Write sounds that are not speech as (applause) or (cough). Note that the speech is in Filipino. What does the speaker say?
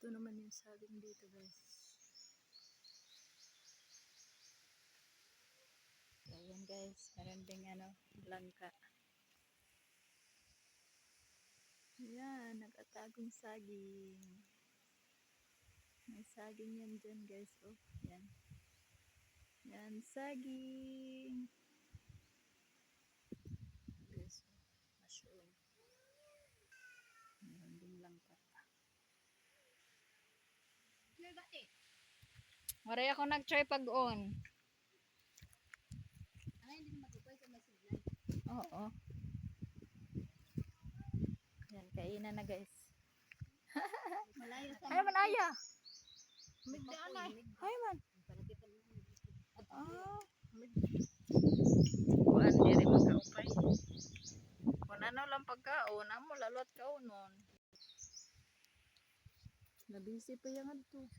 Ito naman yung saging dito guys. Ayan guys. Meron ding ano, langka. Ayan, nakatagong saging. May saging yan dyan guys. Oh, yan. Yan, saging. Guys, oh, mushroom. Meron ding langka. Maray ako nag-try pag-on. Ay, hindi magupay sa masiglan. Oo. Yan, kainan na guys. Malayo sa (laughs) Ay man aya. Migdaan ay. Ay man. Ah. Kuan diri magkaupay. Kung ano lang pagkaon, amo lalot kaunon. Nabisi pa yung adto.